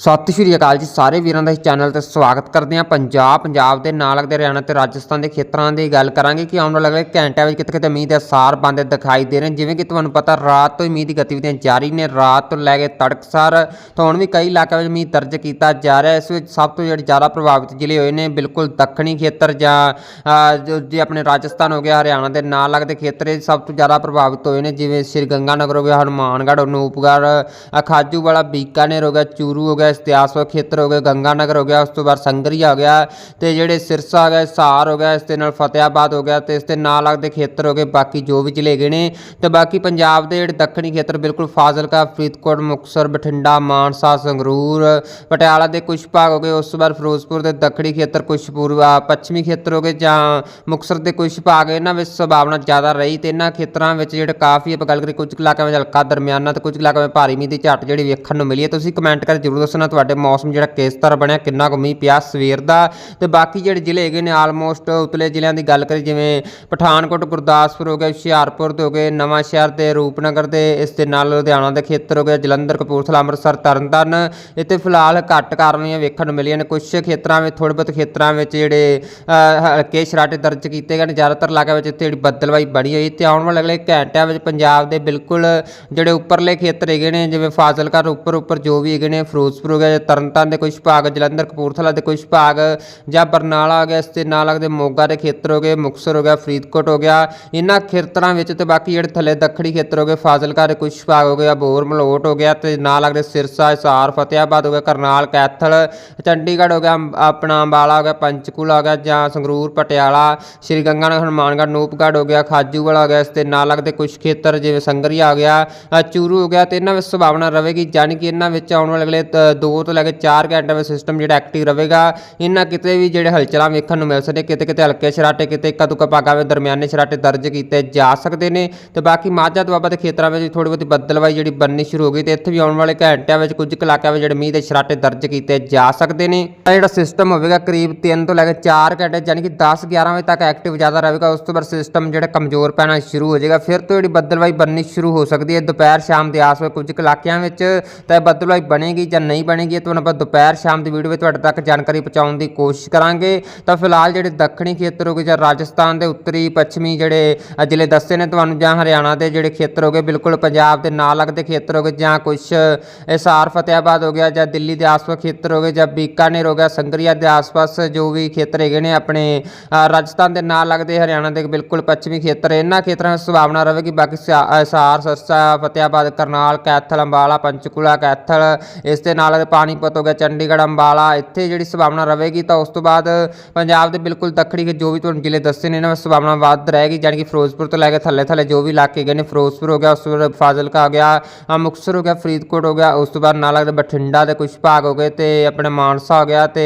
ਸਤਿ ਸ਼੍ਰੀ ਅਕਾਲ ਜੀ ਸਾਰੇ ਵੀਰਾਂ ਦਾ ਇਸ ਚੈਨਲ ਤੇ ਸਵਾਗਤ ਕਰਦੇ ਹਾਂ। ਪੰਜਾਬ ਪੰਜਾਬ ਦੇ ਨਾਲ ਲੱਗਦੇ ਹਰਿਆਣਾ ਤੇ ਰਾਜਸਥਾਨ ਦੇ ਖੇਤਰਾਂ ਦੀ ਗੱਲ ਕਰਾਂਗੇ ਕਿ ਆਉਣ ਵਾਲੇ ਅਗਲੇ ਘੰਟਿਆਂ ਵਿੱਚ ਕਿਤੇ ਕਿਤੇ ਮੀਂਹ ਦੇ ਅਸਾਰ ਬੰਦੇ ਦਿਖਾਈ ਦੇ ਰਹੇ ਨੇ। ਜਿਵੇਂ ਕਿ ਤੁਹਾਨੂੰ ਪਤਾ ਰਾਤ ਤੋਂ ਹੀ ਮੀਂਹ ਦੀ ਗਤੀਵਿਧੀਆਂ ਜਾਰੀ ਨੇ। ਰਾਤ ਤੋਂ ਲੈ ਕੇ ਤੜਕਸਾਰ ਤੋਂ ਹੁਣ ਵੀ ਕਈ ਇਲਾਕਿਆਂ ਵਿੱਚ ਮੀਂਹ ਦਰਜ ਕੀਤਾ ਜਾ ਰਿਹਾ ਇਸ ਵਿੱਚ ਸਭ ਤੋਂ ਜਿਹੜੇ ਜ਼ਿਆਦਾ ਪ੍ਰਭਾਵਿਤ ਜ਼ਿਲ੍ਹੇ ਹੋਏ ਨੇ ਬਿਲਕੁਲ ਦੱਖਣੀ ਖੇਤਰ ਜਾਂ ਜੇ ਆਪਣੇ ਰਾਜਸਥਾਨ ਹੋ ਗਿਆ ਹਰਿਆਣਾ ਦੇ ਨਾਲ ਲੱਗਦੇ ਖੇਤਰ ਸਭ ਤੋਂ ਜ਼ਿਆਦਾ ਪ੍ਰਭਾਵਿਤ ਹੋਏ ਨੇ। ਜਿਵੇਂ ਸ਼੍ਰੀ ਗੰਗਾਨਗਰ ਹੋ ਗਿਆ ਹਨੂਮਾਨਗੜ੍ਹ ਅਨੂਪਗੜ੍ਹ ਅ, ਖਾਜੂਵਾਲਾ ਬੀਕਾਨੇਰ ਹੋ ਗਿਆ ਚੂਰੂ ਹੋ ਗਿਆ ਇਤਿਹਾਸਕ ਖੇਤਰ ਹੋ ਗਿਆ, ਗੰਗਾਨਗਰ ਹੋ ਗਿਆ, ਉਸ ਤੋਂ ਬਾਅਦ ਸੰਗਰੀਆ ਹੋ ਗਿਆ ਤੇ ਜਿਹੜੇ ਸਿਰਸਾ ਹੋ ਗਿਆ ਸਹਾਰ ਹੋ ਗਿਆ, ਇਸ ਦੇ ਨਾਲ ਫਤਿਆਬਾਦ ਹੋ ਗਿਆ ਤੇ ਇਸ ਦੇ ਨਾਲ ਲੱਗਦੇ ਖੇਤਰ ਹੋ ਗਏ, ਬਾਕੀ ਜੋ ਵੀ ਜ਼ਿਲ੍ਹੇ ਗਏ ਨੇ ਤੇ ਬਾਕੀ ਪੰਜਾਬ ਦੇ ਜਿਹੜੇ ਦੱਖਣੀ ਖੇਤਰ ਬਿਲਕੁਲ ਫਾਜ਼ਿਲਕਾ, ਫਰੀਦਕੋਟ, ਮੁਕਤਸਰ, ਬਠਿੰਡਾ, ਮਾਨਸਾ, ਸੰਗਰੂਰ, ਪਟਿਆਲਾ ਦੇ ਕੁਝ ਭਾਗ ਹੋ ਗਏ, ਉਸ ਤੋਂ ਬਾਅਦ ਫਿਰੋਜ਼ਪੁਰ ਦੇ ਦੱਖਣੀ ਖੇਤਰ ਕੁਝ ਪੂਰਬਾ ਪੱਛਮੀ ਖੇਤਰ ਹੋ ਗਏ ਜਾਂ ਮੁਕਤਸਰ ਦੇ ਕੁਝ ਭਾਗ, ਇਹਨਾਂ ਵਿੱਚ ਸੰਭਾਵਨਾ ਜ਼ਿਆਦਾ ਰਹੀ ਤੇ ਇਹਨਾਂ ਖੇਤਰਾਂ ਵਿੱਚ ਜਿਹੜੇ ਕਾਫੀ ਆਪਾਂ ਗੱਲ ਕਰੀ ਕੁਝ ਕੁ ਇਲਾਕਿਆਂ ਵਿੱਚ ਹਲਕਾ ਦਰਮਿਆਨਾ ਤੇ ਕੁਝ ਕੁ ਇਲਾਕਿਆਂ ਵਿੱਚ ਭਾਰੀ ਮੀਂਹ ਦੀ ਝੱਟ ਜਿਹੜੀ ਵੇਖਣ ਨੂੰ ਮਿਲੀ ਹੈ, ਤੁਸੀਂ ਕਮੈਂਟ ਕਰਕੇ ਜ਼ਰੂਰ ਉਸ ਨਾਲ ਤੁਹਾਡੇ ਮੌਸਮ ਜਿਹੜਾ ਕਿਸ ਤਰ੍ਹਾਂ ਬਣਿਆ, ਕਿੰਨਾ ਕੁ ਮੀਂਹ ਪਿਆ ਸਵੇਰ ਦਾ? ਤੇ ਬਾਕੀ ਜਿਹੜੇ ਜ਼ਿਲ੍ਹੇ ਹੈਗੇ ਨੇ ਆਲਮੋਸਟ ਉਤਲੇ ਜ਼ਿਲ੍ਹਿਆਂ ਦੀ ਗੱਲ ਕਰੀ ਜਿਵੇਂ ਪਠਾਨਕੋਟ, ਗੁਰਦਾਸਪੁਰ ਹੋ ਗਿਆ, ਹੁਸ਼ਿਆਰਪੁਰ ਤੇ ਹੋ ਗਏ, ਨਵਾਂ ਸ਼ਹਿਰ ਤੇ ਰੂਪਨਗਰ ਦੇ ਇਸ ਦੇ ਨਾਲ ਲੁਧਿਆਣਾ ਦੇ ਖੇਤਰ ਹੋ ਗਿਆ ਜਲੰਧਰ, ਕਪੂਰਥਲਾ, ਅੰਮ੍ਰਿਤਸਰ, ਤਰਨਤਾਰਨ। ਇੱਥੇ ਫਿਲਹਾਲ ਘੱਟ ਕਾਰਵਾਈਆਂ ਵੇਖਣ ਨੂੰ ਮਿਲੀਆਂ ਨੇ। ਕੁਝ ਖੇਤਰਾਂ ਵਿੱਚ, ਥੋੜ੍ਹੇ ਬਹੁਤ ਖੇਤਰਾਂ ਵਿੱਚ ਜਿਹੜੇ ਹਲਕੇ ਸ਼ਰਾਟੇ ਦਰਜ ਕੀਤੇ ਗਏ ਨੇ। ਜ਼ਿਆਦਾਤਰ ਇਲਾਕਿਆਂ ਵਿੱਚ ਇੱਥੇ ਜਿਹੜੀ ਬੱਦਲਵਾਈ ਬਣੀ ਹੋਈ ਤੇ ਆਉਣ ਵਾਲੇ ਅਗਲੇ ਘੰਟਿਆਂ ਵਿੱਚ ਪੰਜਾਬ ਦੇ ਬਿਲਕੁਲ ਜਿਹੜੇ ਉੱਪਰਲੇ ਖੇਤਰ ਹੈਗੇ ਨੇ, ਜਿਵੇਂ ਫਾਜ਼ਿਲਕਾ ਉੱਪਰ ਉੱਪਰ ਜੋ ਵੀ ਹੈਗੇ ਨੇ ਫਿਰੋਜ਼ਪੁਰ ਹੋ ਗਿਆ ਜਾਂ ਤਰਨਤਾਰਨ ਦੇ ਕੁਝ ਭਾਗ ਜਲੰਧਰ, ਕਪੂਰਥਲਾ ਦੇ ਕੁਝ ਭਾਗ ਜਾਂ ਬਰਨਾਲਾ ਹੋ ਗਿਆ, ਇਸ 'ਤੇ ਨਾਲ ਲੱਗਦੇ ਮੋਗਾ ਦੇ ਖੇਤਰ ਹੋ ਗਏ, ਮੁਕਤਸਰ ਹੋ ਗਿਆ, ਫਰੀਦਕੋਟ ਹੋ ਗਿਆ, ਇਹਨਾਂ ਖੇਤਰਾਂ ਵਿੱਚ ਤੇ ਬਾਕੀ ਜਿਹੜੇ ਥੱਲੇ ਦੱਖਣੀ ਖੇਤਰ ਹੋ ਗਏ, ਫਾਜ਼ਿਲਕਾ ਦੇ ਕੁਝ ਭਾਗ ਹੋ ਗਿਆ, ਬੋਰ ਮਲੋਟ ਹੋ ਗਿਆ ਤੇ ਨਾਲ ਲੱਗਦੇ ਸਿਰਸਾ, ਹਿਸਾਰ, ਫਤਿਆਬਾਦ ਹੋ ਗਿਆ, ਕਰਨਾਲ, ਕੈਥਲ, ਚੰਡੀਗੜ੍ਹ ਹੋ ਗਿਆ ਆਪਣਾ ਅੰਬਾਲਾ ਹੋ ਗਿਆ, ਪੰਚਕੂਲਾ ਹੋ ਗਿਆ ਜਾਂ ਸੰਗਰੂਰ, ਪਟਿਆਲਾ, ਸ਼੍ਰੀ ਗੰਗਾਨਗਰ ਹਨੂਮਾਨਗੜ੍ਹ, ਨੂਪਗੜ੍ਹ ਹੋ ਗਿਆ, ਖਾਜੂਵਾਲਾ ਹੋ ਗਿਆ, ਇਸ 'ਤੇ ਨਾਲ ਲੱਗਦੇ ਕੁਝ ਖੇਤਰ ਜਿਵੇਂ ਸੰਗਰੀਆ ਹੋ ਗਿਆ ਚੂਰੂ ਹੋ ਗਿਆ ਤੇ ਇਹਨਾਂ ਵਿੱਚ ਸੰਭਾਵਨਾ ਰਹੇਗੀ ਜਾਣੀ ਕਿ ਇਹਨਾਂ ਵਿੱਚ ਆਉਣ ਵਾਲੇ ਅਗਲੇ 2 ਤੋਂ ਲੈ ਕੇ 4 ਘੰਟੇ ਵਿੱਚ ਸਿਸਟਮ ਜਿਹੜਾ ਐਕਟਿਵ ਰਹੇਗਾ। ਇਹਨਾਂ ਕਿਤੇ ਵੀ ਜਿਹੜੇ ਹਲਚਲਾਂ ਵੇਖਣ ਨੂੰ ਮਿਲ ਸਕਦੇ ਕਿਤੇ ਕਿਤੇ ਹਲਕੇ ਸ਼ਰਾਟੇ ਕਿਤੇ ਇੱਕ ਦੁੱਕਾ ਭਾਗਾਂ ਵਿੱਚ ਦਰਮਿਆਨੇ ਸ਼ਰਾਟੇ ਦਰਜ ਕੀਤੇ ਜਾ ਸਕਦੇ ਨੇ। ਤੇ ਬਾਕੀ ਮਾਝਾ ਦੁਆਬਾ ਦੇ ਖੇਤਰਾਂ ਵਿੱਚ ਥੋੜੀ ਬਹੁਤੀ ਬੱਦਲਵਾਈ ਜਿਹੜੀ ਬਣਨੀ ਸ਼ੁਰੂ ਹੋ ਗਈ ਤੇ ਇੱਥੇ ਵੀ ਆਉਣ ਵਾਲੇ ਘੰਟਿਆਂ ਵਿੱਚ ਕੁਝ ਕੁ ਇਲਾਕਿਆਂ ਵਿੱਚ ਜਿਹੜੇ ਮੀਂਹ ਦੇ ਸ਼ਰਾਟੇ ਦਰਜ ਕੀਤੇ ਜਾ ਸਕਦੇ ਨੇ। ਇਹ ਜਿਹੜਾ ਸਿਸਟਮ ਹੋਵੇਗਾ ਕਰੀਬ 3 ਤੋਂ ਲੈ ਕੇ 4 ਘੰਟੇ ਯਾਨੀ ਕਿ 10 11 ਵਜੇ ਤੱਕ ਐਕਟਿਵ ਜ਼ਿਆਦਾ ਰਹੇਗਾ। ਉਸ ਤੋਂ ਬਾਅਦ ਸਿਸਟਮ ਜਿਹੜਾ ਕਮਜ਼ੋਰ ਪੈਣਾ ਸ਼ੁਰੂ ਹੋ ਜਾਏਗਾ। ਫਿਰ ਤੋਂ ਜਿਹੜੀ ਬੱਦਲਵਾਈ ਬਣਨੀ ਸ਼ੁਰੂ ਹੋ ਸਕਦੀ ਹੈ। ਦੁਪਹਿਰ, ਸ਼ਾਮ ਦੇ ਆਸ-ਪਾਸ ਕੁਝ ਕੁ ਇਲਾਕਿਆਂ ਵਿੱਚ ਤਾਂ ਇਹ ਬੱਦਲਵਾਈ ਬਣੇਗੀ ਜਾਂ ਨਹੀਂ ਬਣੇਗੀ ਤੁਹਾਨੂੰ ਆਪਾਂ ਦੁਪਹਿਰ ਸ਼ਾਮ ਦੀ ਵੀਡੀਓ ਵਿੱਚ ਤੁਹਾਡੇ ਤੱਕ ਜਾਣਕਾਰੀ ਪਹੁੰਚਾਉਣ ਦੀ ਕੋਸ਼ਿਸ਼ ਕਰਾਂਗੇ। ਤਾਂ ਫਿਲਹਾਲ ਜਿਹੜੇ ਦੱਖਣੀ ਖੇਤਰ ਹੋ ਗਏ ਜਾਂ ਰਾਜਸਥਾਨ ਦੇ ਉੱਤਰੀ ਪੱਛਮੀ ਜਿਹੜੇ ਜ਼ਿਲ੍ਹੇ ਦੱਸੇ ਨੇ ਤੁਹਾਨੂੰ ਜਾਂ ਹਰਿਆਣਾ ਦੇ ਜਿਹੜੇ ਖੇਤਰ ਹੋ ਗਏ ਬਿਲਕੁਲ ਪੰਜਾਬ ਦੇ ਨਾਲ ਲੱਗਦੇ ਖੇਤਰ ਹੋ ਗਏ ਜਾਂ ਕੁਝ ਹਿਸਾਰ ਫਤਿਆਬਾਦ ਹੋ ਗਿਆ ਜਾਂ ਦਿੱਲੀ ਦੇ ਆਸ-ਪਾਸ ਖੇਤਰ ਹੋ ਗਏ ਜਾਂ ਬੀਕਾਨੇਰ ਹੋ ਗਿਆ ਸੰਗਰੀਆ ਦੇ ਆਸ-ਪਾਸ ਜੋ ਵੀ ਖੇਤਰ ਹੈਗੇ ਨੇ ਆਪਣੇ ਰਾਜਸਥਾਨ ਦੇ ਨਾਲ ਲੱਗਦੇ ਹਰਿਆਣਾ ਦੇ ਬਿਲਕੁਲ ਪੱਛਮੀ ਖੇਤਰ ਇਹਨਾਂ ਖੇਤਰਾਂ ਵਿੱਚ ਸੰਭਾਵਨਾ ਰਹੇਗੀ। ਬਾਕੀ ਸਿਆ- ਅ, ਹਿਸਾਰ ਸਰਸਾ ਫਤਿਆਬਾਦ ਕਰਨਾਲ ਕੈਥਲ ਅੰਬਾਲਾ ਪੰਚਕੂਲਾ ਕੈਥਲ ਇਸ ਦੇ ਨਾਲ ਨਾਲ ਪਾਣੀਪਤ ਹੋ ਗਿਆ ਚੰਡੀਗੜ੍ਹ ਅੰਬਾਲਾ ਇੱਥੇ ਜਿਹੜੀ ਸੰਭਾਵਨਾ ਰਹੇਗੀ ਤਾਂ ਉਸ ਤੋਂ ਬਾਅਦ ਪੰਜਾਬ ਦੇ ਬਿਲਕੁਲ ਦੱਖਣੀ ਜੋ ਵੀ ਤੁਹਾਨੂੰ ਜ਼ਿਲ੍ਹੇ ਦੱਸੇ ਨੇ ਇਹਨਾਂ ਵਿੱਚ ਸੰਭਾਵਨਾ ਵੱਧ ਰਹੇਗੀ ਜਾਣੀ ਕਿ ਫਿਰੋਜ਼ਪੁਰ ਤੋਂ ਲੈ ਕੇ ਥੱਲੇ ਥੱਲੇ ਜੋ ਵੀ ਇਲਾਕੇ ਹੈਗੇ ਨੇ ਫਿਰੋਜ਼ਪੁਰ ਹੋ ਗਿਆ ਉਸ ਤੋਂ ਬਾਅਦ ਫਾਜ਼ਿਲਕਾ ਹੋ ਗਿਆ ਅ, ਹੋ ਗਿਆ ਫਰੀਦਕੋਟ ਹੋ ਗਿਆ ਉਸ ਤੋਂ ਬਾਅਦ ਨਾਲ ਲੱਗਦੇ ਬਠਿੰਡਾ ਦੇ ਕੁਝ ਭਾਗ ਹੋ ਗਏ ਤੇ ਆਪਣੇ ਮਾਨਸਾ ਹੋ ਗਿਆ ਤੇ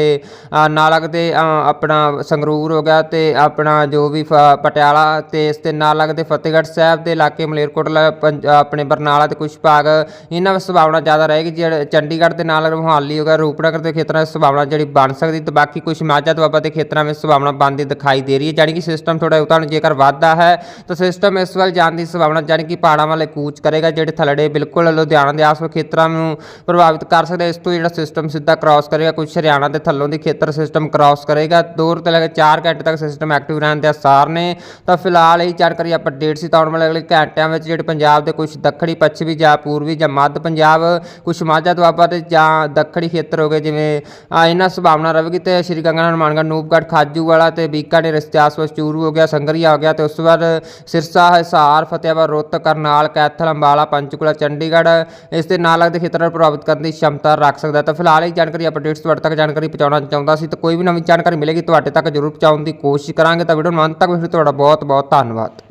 ਨਾਲ ਲੱਗਦੇ ਆਪਣਾ ਸੰਗਰੂਰ ਹੋ ਗਿਆ ਤੇ ਆਪਣਾ ਜੋ ਵੀ ਫ- ਪਟਿਆਲਾ ਤੇ ਇਸ ਦੇ ਨਾਲ ਲੱਗਦੇ ਫਤਿਹਗੜ੍ਹ ਸਾਹਿਬ ਦੇ ਇਲਾਕੇ ਮਲੇਰਕੋਟਲਾ ਪੰਜ- ਆਪਣੇ ਬਰਨਾਲਾ ਦੇ ਕੁਝ ਭਾਗ ਇਹਨਾਂ ਵਿੱਚ ਸੰਭਾਵਨਾ ਜ਼ਿਆਦਾ ਰਹੇਗੀ ਜਿਹੜੇ ਚੰਡੀਗੜ੍ਹ ਦੇ ਨਾਲ ਨਾਲ ਮੁਹਾਲੀ ਹੋ ਗਿਆ, ਰੂਪਨਗਰ ਦੇ ਖੇਤਰਾਂ ਵਿੱਚ ਸੰਭਾਵਨਾ ਜਿਹੜੀ ਬਣ ਸਕਦੀ, ਤੇ ਬਾਕੀ ਕੁਝ ਮਾਝਾ ਦੁਆਬਾ ਦੇ ਖੇਤਰਾਂ ਵਿੱਚ ਸੰਭਾਵਨਾ ਬਣਦੀ ਦਿਖਾਈ ਦੇ ਰਹੀ ਹੈ ਜਾਣੀ ਕਿ ਸਿਸਟਮ ਥੋੜਾ ਤੁਹਾਨੂੰ ਜੇਕਰ ਵੱਧਦਾ ਹੈ, ਤਾਂ ਸਿਸਟਮ ਇਸ ਵੱਲ ਜਾਣ ਦੀ ਸੰਭਾਵਨਾ ਜਾਣੀ ਕਿ ਪਹਾੜਾਂ ਵਾਲੇ ਕੂਚ ਕਰੇਗਾ, ਜਿਹੜੇ ਥਲੜੇ ਬਿਲਕੁਲ ਲੁਧਿਆਣਾ ਦੇ ਆਸ-ਪਾਸ ਖੇਤਰਾਂ ਨੂੰ ਪ੍ਰਭਾਵਿਤ ਕਰ ਸਕਦਾ ਇਸ ਤੋਂ ਜਿਹੜਾ ਸਿਸਟਮ ਸਿੱਧਾ ਕ੍ਰਾਸ ਕਰੇਗਾ ਕੁਝ ਹਰਿਆਣਾ ਦੇ ਥੱਲੋਂ ਦੀ ਖੇਤਰ ਸਿਸਟਮ ਕ੍ਰਾਸ ਕਰੇਗਾ ਦੋ ਤੋਂ ਲੈ ਕੇ 4 ਘੰਟੇ ਤੱਕ ਸਿਸਟਮ ਐਕਟਿਵ ਰਹਿਣ ਦੇ ਆਸਾਰ ਨੇ, ਤਾਂ ਫਿਲਹਾਲ ਇਹ ਜਾਣਕਾਰੀ ਆਪਾਂ ਡੇਟ ਸੀ, ਤਾਂ ਆਉਣ ਵਾਲੇ ਅਗਲੇ ਘੰਟਿਆਂ ਵਿੱਚ ਜਿਹੜੇ ਪੰਜਾਬ ਦੇ ਕੁਝ ਦੱਖਣੀ, ਪੱਛਮੀ ਜਾਂ ਪੂਰਬੀ ਜਾਂ ਮੱਧ ਪੰਜਾਬ ਕੁਝ ਮਾਝਾ ਦੁਆਬਾ ਤੇ ਜਾਂ ਦੱਖਣੀ ਖੇਤਰ ਹੋ ਗਏ, ਜਿਵੇਂ ਇਹਨਾਂ ਸੰਭਾਵਨਾ ਰਹੇਗੀ ਤੇ ਸ਼੍ਰੀ ਗੰਗਾ ਹਨੂਮਾਨਗੜ੍ਹ ਨੂਪਗੜ੍ਹ ਖਾਜੂਵਾਲਾ ਤੇ ਬੀਕਾਨੇਰ ਇਸ ਦੇ ਆਸ-ਪਾਸ ਚੂਰੂ ਹੋ ਗਿਆ, ਸੰਗਰੀਆ ਹੋ ਗਿਆ ਤੇ ਉਸ ਤੋਂ ਬਾਅਦ ਸਿਰਸਾ, ਹਿਸਾਰ, ਫਤਿਆਬਾਦ, ਰੋਹਤਕ, ਕਰਨਾਲ, ਕੈਥਲ, ਅੰਬਾਲਾ, ਪੰਚਕੂਲਾ, ਚੰਡੀਗੜ੍ਹ, ਇਸ ਦੇ ਨਾਲ ਲੱਗਦੇ ਖੇਤਰਾਂ ਨੂੰ ਪ੍ਰਭਾਵਿਤ ਕਰਨ ਦੀ ਸ਼ਮਤਾ ਰੱਖ ਸਕਦਾ ਹੈ। ਤਾਂ ਫਿਲਹਾਲ ਇਹ ਜਾਣਕਾਰੀ ਅਪਡੇਟਸ ਤੁਹਾਡੇ ਤੱਕ ਜਾਣਕਾਰੀ ਪਹੁੰਚਾਉਣਾ ਚਾਹੁੰਦਾ ਸੀ, ਤਾਂ ਕੋਈ ਵੀ ਨਵੀਂ ਜਾਣਕਾਰੀ ਮਿਲੇਗੀ ਤੁਹਾਡੇ ਤੱਕ ਜ਼ਰੂਰ ਪਹੁੰਚਾਉਣ ਦੀ ਕੋਸ਼ਿਸ਼ ਕਰਾਂਗੇ ਤਾਂ ਵੀਡੀਓ ਨੂੰ ਅੰਤ ਤੱਕ ਫਿਰ ਤੁਹਾਡਾ ਬਹੁਤ ਬਹੁਤ ਧੰਨਵਾਦ